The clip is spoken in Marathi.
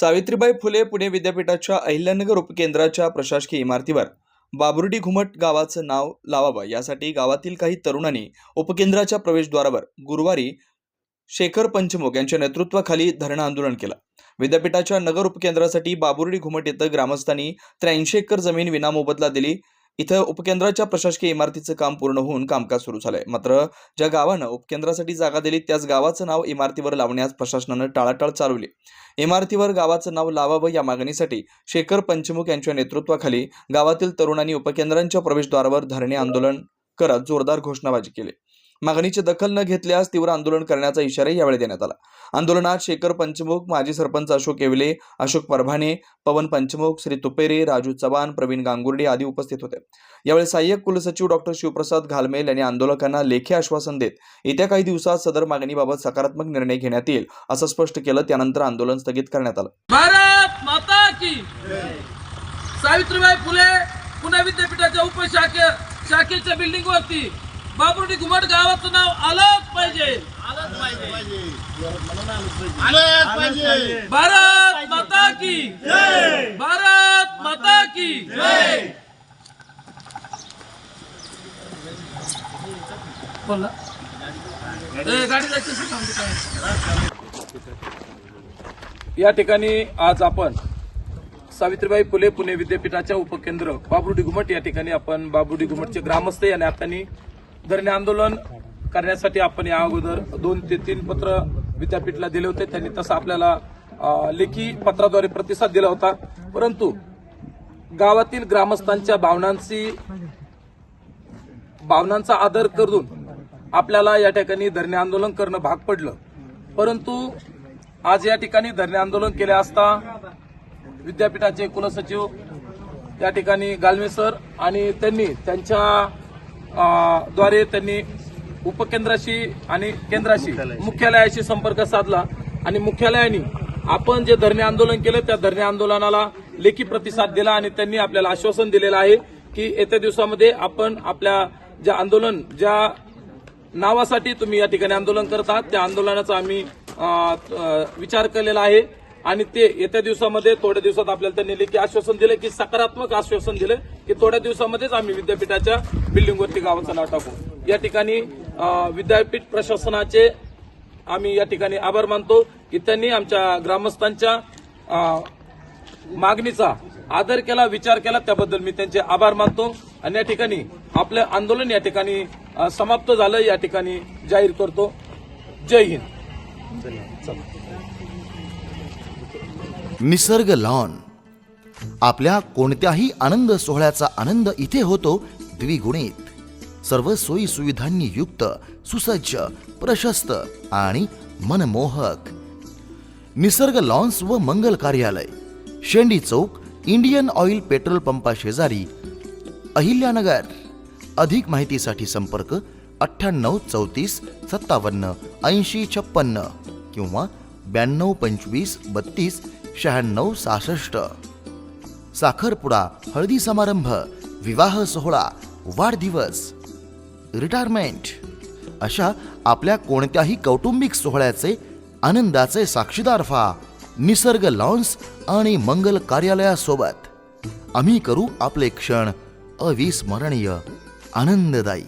सावित्रीबाई फुले पुणे विद्यापीठाच्या अहिल्यानगर उपकेंद्राच्या प्रशासकीय इमारतीवर. बाबुर्डी घुमट गावाचं नाव लावावं यासाठी गावातील काही तरुणांनी उपकेंद्राच्या प्रवेशद्वारावर गुरुवारी शेखर पंचमुख यांच्या नेतृत्वाखाली धरणं आंदोलन केलं. विद्यापीठाच्या नगर उपकेंद्रासाठी बाबुर्डी घुमट येथे ग्रामस्थांनी त्र्याऐंशी एकर जमीन विनामोबदला दिली. इथं उपकेंद्राच्या प्रशासकीय इमारतीचं काम पूर्ण होऊन कामकाज सुरू झालंय. मात्र ज्या गावानं उपकेंद्रासाठी जागा दिली त्याच गावाचं नाव इमारतीवर लावण्यास प्रशासनानं टाळाटाळ चालवली. इमारतीवर गावाचं नाव लावावं या मागणीसाठी शेखर पंचमुख यांच्या नेतृत्वाखाली गावातील तरुणांनी उपकेंद्रांच्या प्रवेशद्वारावर धरणे आंदोलन करत जोरदार घोषणाबाजी केली. मागणीची दखल न घेतल्यास तीव्र आंदोलन करण्याचा इशाराही यावेळी देण्यात आला. आंदोलनात शेखर पंचमुख माजी सरपंच अशोक येवले अशोक परभाने पवन पंचमुख श्री तुपेरे राजू चव्हाण प्रवीण गांगुर्डे आदी उपस्थित होते. यावेळी सहाय्यक कुलसचिव डॉक्टर शिवप्रसाद घालमेल यांनी आंदोलकांना लेखी आश्वासन देत येत्या काही दिवसात सदर मागणीबाबत सकारात्मक निर्णय घेण्यात येईल असं स्पष्ट केलं त्यानंतर आंदोलन स्थगित करण्यात आलं. भारत माता की सावित्रीबाई फुले पुणे विद्यापीठाच्या उपशाखे शाखेच्या बिल्डिंग वरती बाबुर्डी घुमट गावाचं नाव आलंच पाहिजे. आलंच पाहिजे. भारत माता की. भारत माता की. बोला? या ठिकाणी आज आपण सावित्रीबाई फुले पुणे विद्यापीठाच्या उपकेंद्र बाबुर्डी घुमट या ठिकाणी आपण बाबुर्डी घुमटचे ग्रामस्थ या नात्याने धरणे आंदोलन करण्यासाठी आपण या अगोदर दोन ते तीन पत्र विद्यापीठला दिले होते. त्यांनी तसं आपल्याला लेखी पत्राद्वारे प्रतिसाद दिला होता. परंतु गावातील ग्रामस्थांच्या भावनांची भावनांचा आदर करून आपल्याला या ठिकाणी धरणे आंदोलन करणं भाग पडलं. परंतु आज या ठिकाणी धरणे आंदोलन केले असता विद्यापीठाचे कुलसचिव या ठिकाणी गालवे सर आणि त्यांनी त्यांच्या द्वारे त्यांनी उपकेंद्राशी आणि केंद्राशी मुख्यालयाशी. संपर्क साधला. आणि मुख्यालयाने आपण जे धरणे आंदोलन केलं त्या धरणे आंदोलनाला लेखी प्रतिसाद दिला आणि त्यांनी आपल्याला आश्वासन दिलेलं आहे की येत्या दिवसामध्ये आपण आपल्या ज्या आंदोलन ज्या नावासाठी तुम्ही या ठिकाणी आंदोलन करत आहात त्या आंदोलनाचा आम्ही विचार केलेला आहे. आणि ते येत्या दिवसामध्ये थोड्या दिवसात आपल्याला त्यांनी लेखी आश्वासन दिलं की सकारात्मक आश्वासन दिलं की थोड्या दिवसामध्येच आम्ही विद्यापीठाच्या बिल्डिंगवरती गावाचं नाव टाकू. या ठिकाणी विद्यापीठ प्रशासनाचे आम्ही या ठिकाणी आभार मानतो की त्यांनी आमच्या ग्रामस्थांच्या मागणीचा आदर केला विचार केला. त्याबद्दल मी त्यांचे आभार मानतो. आणि या ठिकाणी आपलं आंदोलन या ठिकाणी समाप्त झालं. या ठिकाणी जाहीर करतो. जय हिंद. निसर्ग लॉन. आपल्या कोणत्याही आनंद सोहळ्याचा आनंद इथे होतो द्विगुणित. सर्व सोयी सुविधांनी युक्त सुसज्ज प्रशस्त आणि मनमोहक. निसर्ग लॉन्स व मंगल कार्यालय. Shendi Chowk Indian Oil petrol पंपा शेजारी. अहिल्यानगर. अधिक माहितीसाठी संपर्क अठ्ठ्याण्णव चौतीस सत्तावन्न ऐंशी छप्पन्न किंवा ब्याण्णव पंचवीस बत्तीस शहाण्णव सहासष्ट. साखरपुडा हळदी समारंभ विवाह सोहळा वाढदिवस. रिटायरमेंट अशा आपल्या कोणत्याही कौटुंबिक सोहळ्याचे आनंदाचे साक्षीदार व्हा. निसर्ग लॉन्स आणि मंगल कार्यालयासोबत. आम्ही करू आपले क्षण अविस्मरणीय आनंददायी.